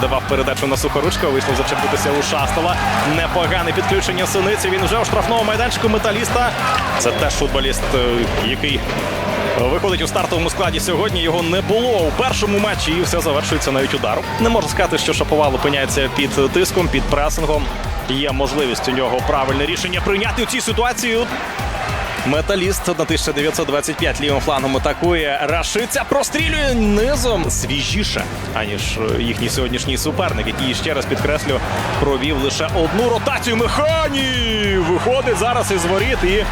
Віддавав передачу на сухоручка. Вийшло зачепитися у Шастова. Непогане підключення синиці. Він вже у штрафному майданчику металіста. Це теж футболіст, е, який виходить у стартовому складі сьогодні. Його не було у першому матчі, і все завершується навіть ударом. Не можу сказати, що Шаповал опиняється під тиском, під пресингом. Є можливість у нього правильне рішення прийняти у цій ситуації. Металіст на 1925 лівим флангом атакує. Рашиця прострілює низом свіжіше, аніж е, їхній сьогоднішній суперник, який ще раз підкреслю провів лише одну ротацію. Механі виходить зараз із воріт і е,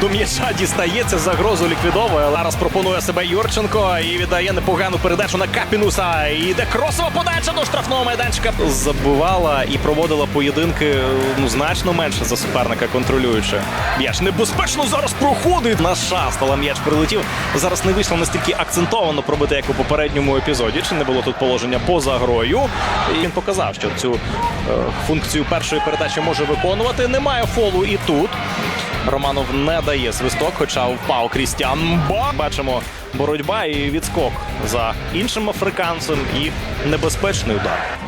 до м'яча дістається загрозу ліквідовує. Зараз пропонує себе Юрченко і віддає непогану передачу на Капінуса. І йде кросова подача до штрафного майданчика. Забивала і проводила поєдинки е, ну значно менше за суперника, контролюючи. М'яч небезпечно зараз проходить на шаст, м'яч прилетів. Зараз не вийшло настільки акцентовано пробити, як у попередньому епізоді. Чи не було тут положення поза грою? І він показав, що цю е, функцію першої передачі може виконувати. Немає фолу і тут. Романов не дає свисток, хоча впав Крістіан. Ба! Бачимо боротьба і відскок за іншим африканцем і небезпечний удар.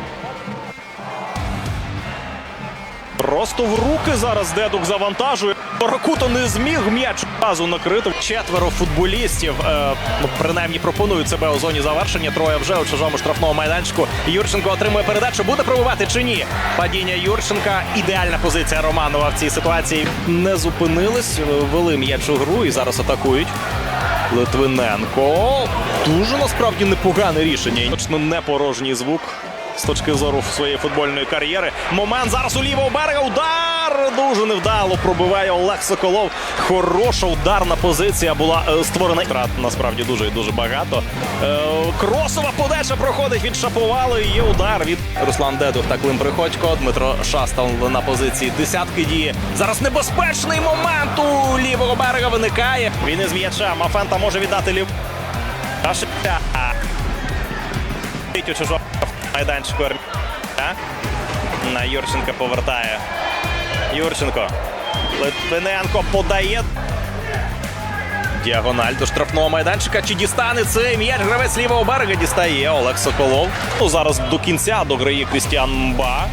Просто в руки зараз дедук завантажує. Ракуто не зміг м'яч разу накрити. Четверо футболістів е, ну, принаймні пропонують себе у зоні завершення. Троє вже у чужому штрафному майданчику. Юрченко отримує передачу. Буде пробивати чи ні? Падіння Юрченка. Ідеальна позиція Романова в цій ситуації. Не зупинились, вели м'яч у гру і зараз атакують. Литвиненко. Дуже насправді непогане рішення. Точно не порожній звук з точки зору своєї футбольної кар'єри. Момент зараз у лівого берега. Удар дуже невдало пробиває Олег Соколов. Хороша ударна позиція була е, створена. Втрат насправді дуже і дуже багато. Е, кросова подача проходить від Шаповали. Є удар від Руслан Дедух та Клим Приходько. Дмитро Шастал на позиції десятки діє. Зараз небезпечний момент у лівого берега виникає. Він із м'яча. Мафента може віддати лів. У чужого майданчику Армія. На Юрченка повертає. Юрченко. Литвиненко подає. Діагональ до штрафного майданчика. Чи дістане цей м'яч гравець лівого берега дістає Олег Соколов. Ну, зараз до кінця дограє Крістіан Мба.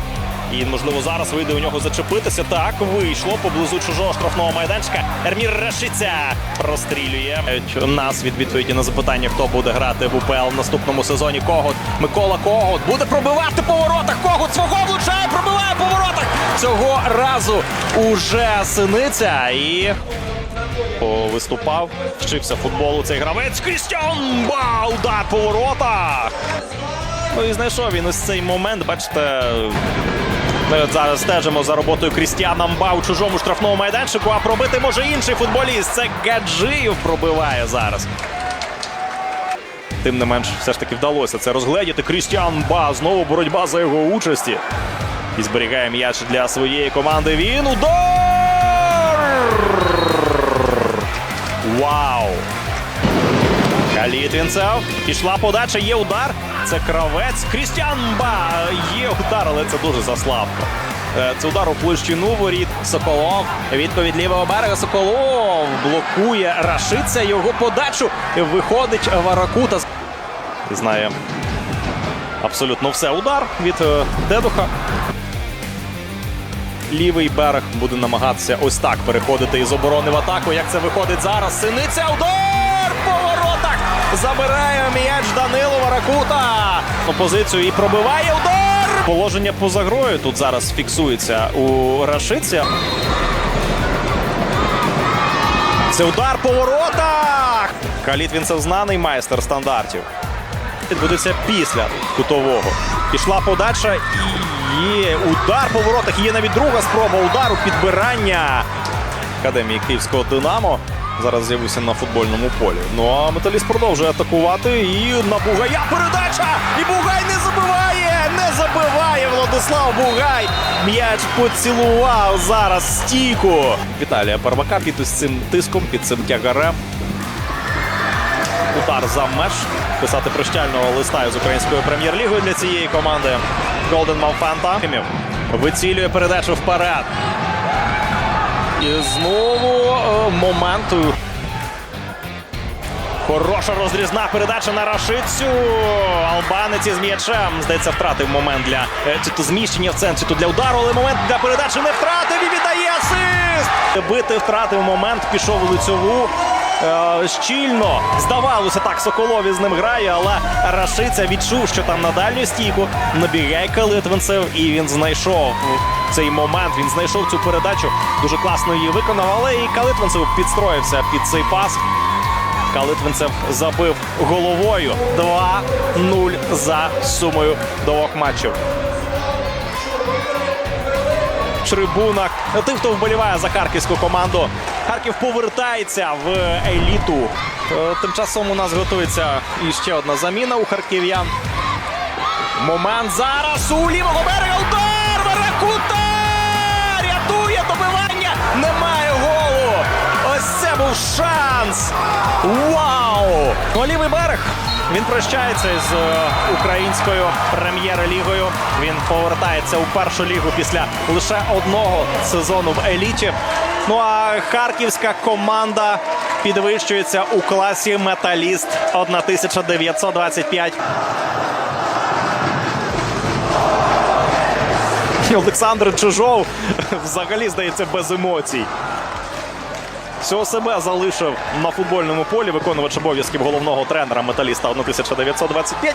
І, можливо, зараз вийде у нього зачепитися. Так, вийшло поблизу чужого штрафного майданчика. Ермір Решиця прострілює. Нас від відповіді на запитання, хто буде грати в УПЛ в наступному сезоні. Когот. Микола Когот буде пробивати по воротах. Когот свого влучає, пробиває по воротах. Цього разу уже синиця і. Виступав, вчився футболу цей гравець. Крістіан Ба! Удар по воротах. Ну і знайшов він ось цей момент. Бачите, ми от зараз стежимо за роботою Крістіана Мба у чужому штрафному майданчику, а пробити може інший футболіст. Це Гаджиєв пробиває зараз. Тим не менш, все ж таки вдалося це розгледіти. Крістіан Мба. Знову боротьба за його участі. І зберігає м'яч для своєї команди. Він удар! Вау! Калітвінцев. Пішла подача, є удар. Це кравець. Крістіан Ба. Є удар, але це дуже заслабко. Е, Це удар у площину воріт. Соколов. Відповідь лівого берега. Соколов блокує Рашиця. Його подачу. Виходить Варакута. Знає абсолютно все. Удар від е, Дедуха. Лівий берег буде намагатися ось так переходити із оборони в атаку. Як це виходить зараз? Синиця удар по воротах! Забирає м'яч Данило Варакута. Позицію і пробиває удар. Положення поза грою тут зараз фіксується у Рашиці. Це удар по воротах. Калітвінцев знаний майстер стандартів. Відбудеться після кутового. Пішла подача і є удар по воротах. Є навіть друга спроба удару підбирання Академії Київського Динамо. Зараз з'явився на футбольному полі. Ну а металіст продовжує атакувати. І на Бугая передача! І Бугай не забиває! Не забиває Владислав Бугай! М'яч поцілував зараз стійку. Віталія Парвака під ось цим тиском, під цим тягарем. Удар за меж. Писати прощального листа із українською прем'єр-лігою для цієї команди. Голден Малфанта. Вицілює передачу вперед. І знову е, моменту. Хороша розрізна передача на Рашицю. Албанець із м'ячем. Здається, втратив момент для е, чи то зміщення в центрі, чи то для удару, але момент для передачі не втратив і віддає асист. Бити втратив момент, пішов у лицьову. Е, щільно здавалося так, Соколові з ним грає, але Рашиця відчув, що там на дальню стійку набігає Калитвинцев, і він знайшов цей момент. Він знайшов цю передачу. Дуже класно її виконав, але і Калитвинцев підстроївся під цей пас. Калитвинцев забив головою 2-0 за сумою двох матчів. В трибунах тих, хто вболіває за харківську команду. Харків повертається в еліту. Е, Тим часом у нас готується іще одна заміна у харків'ян. Момент зараз у лівого берега удар! Веракута! Рятує добивання! Немає голу! Ось це був шанс! Вау! Ну, лівий берег. Він прощається з е, українською прем'єр-лігою. Він повертається у першу лігу після лише одного сезону в еліті. Ну а харківська команда підвищується у класі Металіст 1925. Олександр Чижов взагалі здається без емоцій. Всього себе залишив на футбольному полі виконувач обов'язків головного тренера металіста 1925.